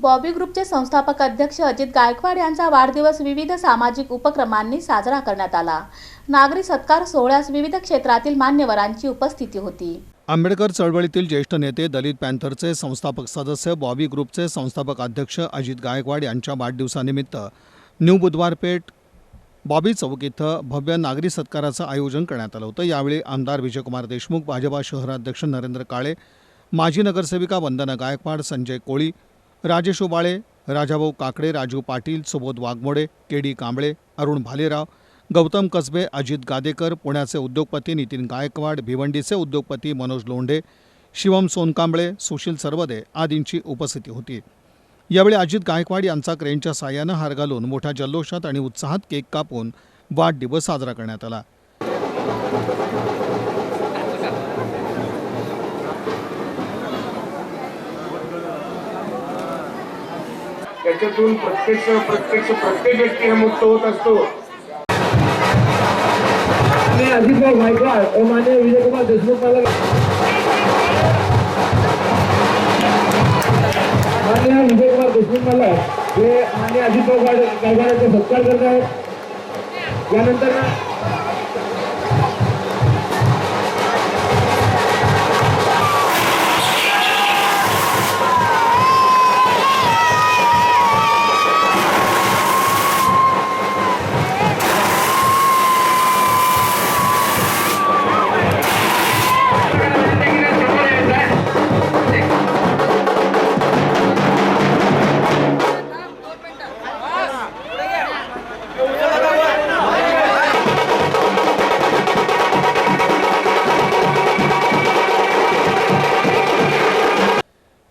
बॉबी ग्रुपचे संस्थापक अध्यक्ष अजित गायकवाड यांचा वाढदिवस विविध सामाजिक उपक्रमांनी साजरा करण्यात आला. नागरी सत्कार सोहळ्यास विविध क्षेत्रातील मान्यवरांची उपस्थिती होती. आंबेडकर चळवळीतील ज्येष्ठ नेते दलित पॅन्थरचे संस्थापक सदस्य बॉबी ग्रुपचे संस्थापक अध्यक्ष अजित गायकवाड यांच्या वाढदिवसानिमित्त न्यू बुधवारपेठ बॉबी चौक इथं भव्य नागरी सत्काराचं आयोजन करण्यात आलं होतं. यावेळी आमदार विजयकुमार देशमुख भाजपा शहराध्यक्ष नरेंद्र काळे माजी नगरसेविका वंदना गायकवाड संजय कोळी राजेश उबाळे राजाभाऊ काकडे राजू पाटील सुबोध वाघमोडे के डी कांबळे अरुण भालेराव गौतम कसबे अजित गादेकर पुण्याचे उद्योगपती नितीन गायकवाड भिवंडीचे उद्योगपती मनोज लोंढे शिवम सोनकांबळे सुशील सरवदे आदींची उपस्थिती होती. यावेळी अजित गायकवाड यांचा क्रेनच्या साह्यानं हार घालून मोठ्या जल्लोषात आणि उत्साहात केक कापून वाढदिवस साजरा करण्यात आला. त्याच्यातून प्रत्यक्ष प्रत्यक्ष प्रत्येक व्यक्ती हा मुक्त होत असतो. मी अजितभाई गायकवाड व मान्य विजयकुमार देशमुख मला मान्य विजयकुमार देशमुख मला हे मान्य अजितभाई गायकवाड गायकवाडांचा सत्कार करत आहेत. यानंतर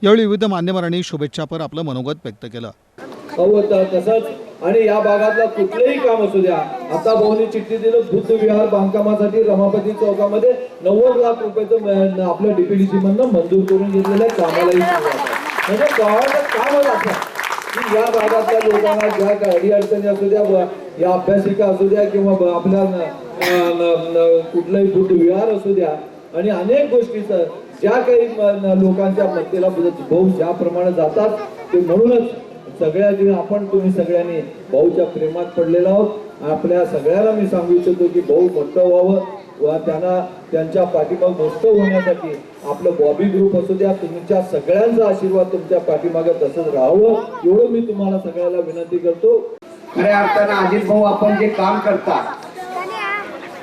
यावेळी विविध मान्यवरांनी शुभेच्छापर आपलं मनोगत व्यक्त केलं. हो, तसंच. आणि या भागातलं कुठलंही काम असू द्या आता भाऊनी चिठ्ठी दिलं बुद्ध विहार बांधकामासाठी रमापती चौकामध्ये नव्वद लाख रुपयाचं आपल्या आपलं डीपीडीसी मधनं मंजूर करून घेतलेलं आहे. कामालाही म्हणजे गावाचं कामच असं की या भागातल्या लोकांना ज्या काही अडी अडचणी असू द्या या अभ्यासिका असू द्या किंवा आपल्या कुठलंही बुद्ध विहार असू द्या. आणि अनेक गोष्टीचं ज्या काही लोकांच्या मतेला भाऊ ज्याप्रमाणे जातात ते म्हणूनच सगळ्या आपण तुम्ही सगळ्यांनी भाऊच्या प्रेमात पडलेला आहोत. आपल्या सगळ्याला मी सांगू इच्छितो की भाऊ मोठं व्हावं व त्यांना त्यांच्या पाठीमाग मोठं होण्यासाठी आपलं बॉबी ग्रुप असू द्या तुमच्या सगळ्यांचा आशीर्वाद तुमच्या पाठीमागे तसंच राहावं एवढं मी तुम्हाला सगळ्याला विनंती करतो. खऱ्या अर्थानं अजित भाऊ आपण जे काम करता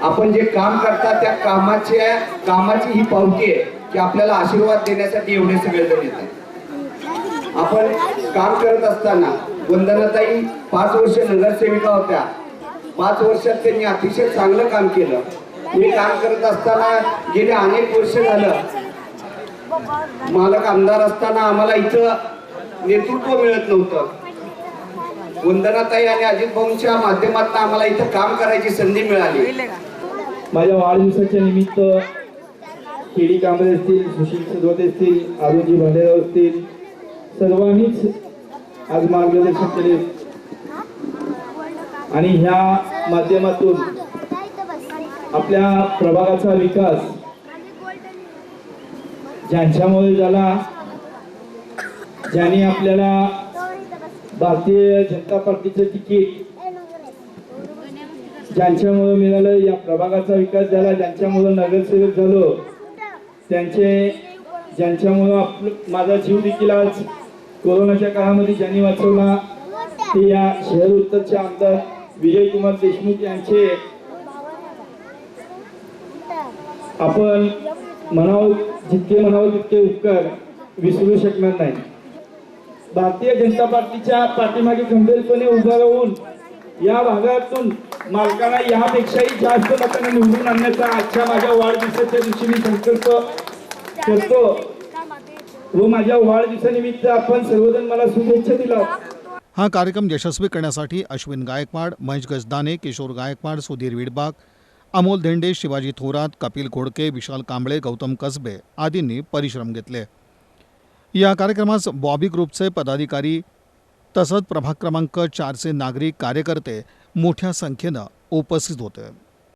आपण जे काम करता त्या कामाच्या कामाची ही पावती आहे. की आपल्याला आशीर्वाद देण्यासाठी एवढे सगळे जण येतात. आपण काम करत असताना वंदनाताई पाच वर्ष नगरसेविका होत्या. पाच वर्षात त्यांनी अतिशय चांगलं काम केलं. मी काम करत असताना गेले अनेक वर्ष झालं. मालक आमदार असताना आम्हाला इथं नेतृत्व मिळत नव्हतं. वंदनाताई आणि अजित भाऊंच्या माध्यमातून आम्हाला इथं काम करायची संधी मिळाली. माझ्या वाढदिवसाच्या निमित्त केडी कांबळे असतील सुशील सदवत असतील अरुणजी भालेराव असतील सर्वांनीच आज मार्गदर्शन केले. आणि ह्या माध्यमातून आपल्या प्रभागाचा विकास ज्यांच्यामुळे झाला ज्यांनी आपल्याला भारतीय जनता पार्टीचं तिकीट ज्यांच्यामुळे मिळालं या प्रभागाचा विकास झाला ज्यांच्यामुळे नगरसेवक झालो त्यांचे ज्यांच्यामुळं आपलं माझा जीव देखील आज कोरोनाच्या काळामध्ये ज्यांनी वाचवला ते या शहर उत्तरचे आमदार विजयकुमार देशमुख यांचे. आपण म्हणावं जितके म्हणावं तितके उपकार विसरू शकणार नाही. भारतीय जनता पार्टीच्या पाठीमागे गंभीरपणे उभं राहून या भागातून मालकांना यापेक्षाही जास्त मतांना निवडून आणण्याचा आजच्या माझ्या वाढदिवसाच्या दिवशी मी संकल्प करतो. व माझ्या वाढदिवसानिमित्त आपण सर्वजण मला शुभेच्छा दिला हा कार्यक्रम यशस्वी करण्यासाठी अश्विन गायकवाड महेश गजदाने किशोर गायकवाड सुधीर विडबाग अमोल धेंडे शिवाजी थोरात कपिल घोडके विशाल कांबळे गौतम कसबे आदींनी परिश्रम घेतले. या कार्यक्रमास बॉबी ग्रुपचे पदाधिकारी तसंच प्रभाग क्रमांक चारचे नागरिक कार्यकर्ते मोठ्या संख्येनं उपस्थित होते.